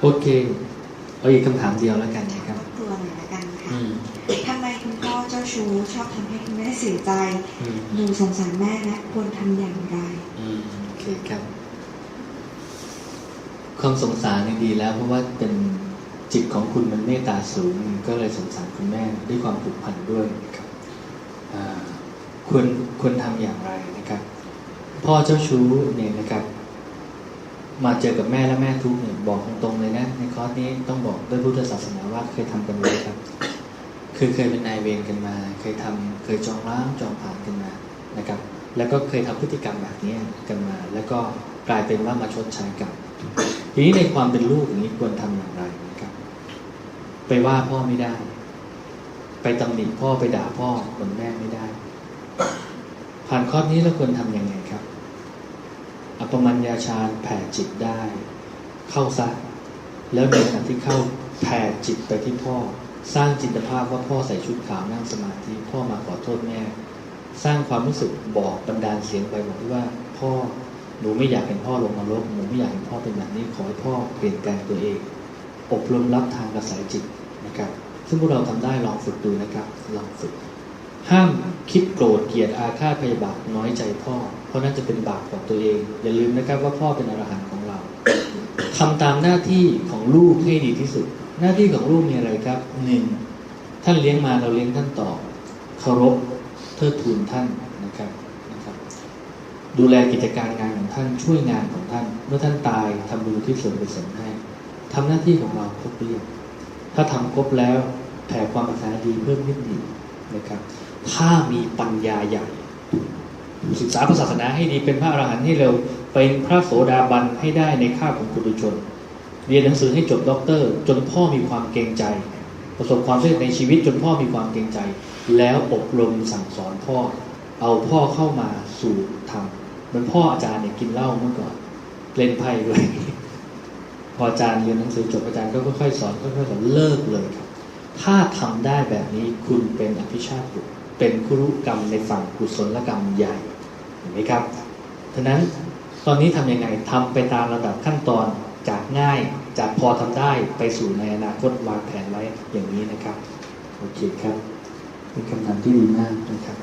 โอเคเอาอีกคำถามเดียวแล้วกันนะครับครอบครัวหน่อยละกันค่ะอืมทำไมคุณพ่อเจ้าชู้ชอบทำให้คุณแม่เสียใจอืมหนูสงสารแม่และควรทำอย่างไรอืมโอเคครับ ความสงสารนี่ดีแล้ว เพราะว่าเป็นจิตของคุณมันเมตตาสูงก็เลยสงสารคุณแม่ด้วยความผูกพันด้วยนะครับอ่าควรควรทำอย่างไรนะครับ พ่อเจ้าชู้เนี่ยนะครับ มาเจอกับแม่และแม่ทุกเนี่ยบอกตรงๆเลยนะ ในคอร์สนี้ต้องบอกด้วยพุทธศาสนาว่าเคยทำกันไว้ครับ คือเคยเป็นนายเวรกันมา เคยทำเคยจองล้างจองผ่านกันมานะครับ แล้วก็เคยทำพฤติกรรมแบบนี้กันมา แล้วก็กลายเป็นว่ามาชดใช้กรรมทีนี้ในความเป็นลูกอย่างนี้ควรทำอย่างไรนะครับ ไปว่าพ่อไม่ได้ ไปตำหนิพ่อไปด่าพ่อเหมือนแม่ไม่ได้ ผ่านข้อนี้เราควรทำยังไงครับ อัปมัญญาฌานแผ่จิตได้ เข้าซะแล้วในขณะที่เข้าแผ่จิตไปที่พ่อ สร้างจินตภาพว่าพ่อใส่ชุดขาวนั่งสมาธิพ่อมาขอโทษแม่ สร้างความรู้สึกบอกบันดาลเสียงไปบอกว่า พ่อหนูไม่อยากเห็นพ่อลงนรกหนูไม่อยากเห็นพ่อเป็นแบบนี้ขอให้พ่อเปลี่ยนแปลงตัวเอง อบรมรับทางกระแสจิตนะครับ ซึ่งพวกเราทำได้ลองฝึกดูนะครับลองฝึก ห้าม คิดโกรธเกลียดอาฆาตพยาบาทน้อยใจพ่อ เพราะนั่นจะเป็นบาปของตัวเอง อย่าลืมนะครับว่าพ่อเป็นอรหันต์ของเราทำตามหน้าที่ของลูกให้ดีที่สุด หน้าที่ของลูกมีอะไรครับหนึ่งท่านเลี้ยงมาเราเลี้ยงท่านต่อเคารพเทิดทูนท่านนะครับนะครับ ดูแลกิจการงานของท่านช่วยงานของท่าน เมื่อท่านตายทำบุญที่ส่วนกุศลให้ทำหน้าที่ของเราครบหรือยังถ้าทำครบแล้วแผ่ความปรารถนาดีเพิ่มขึ้นอีก นะครับ ถ้ามีปัญญาใหญ่ ศึกษาพระศาสนาให้ดีเป็นพระอรหันต์ให้เร็วเป็นพระโสดาบันให้ได้ในข้าของปุถุชน เรียนหนังสือให้จบด็อกเตอร์ จนพ่อมีความเกรงใจ ประสบความสำเร็จในชีวิตจนพ่อมีความเกรงใจ แล้วอบรมสั่งสอนพ่อ เอาพ่อเข้ามาสู่ธรรมเหมือนพ่ออาจารย์เนี่ยกินเหล้าเมื่อก่อนเล่นไพ่ด้วยพออาจารย์เรียนหนังสือจบอาจารย์ก็ค่อยๆสอนค่อยๆสอนเลิกเลยครับ ถ้าทำได้แบบนี้คุณเป็นอภิชาติบุตรเป็นคุรุกรรมในฝั่งกุศลกรรมใหญ่เห็นไหมครับฉะนั้นตอนนี้ทำยังไงทำไปตามระดับขั้นตอนจากง่ายจากพอทำได้ไปสู่ในอนาคตวางแผนไว้อย่างนี้นะครับโอเคครับเป็นคำถามที่ดีมากนะครับ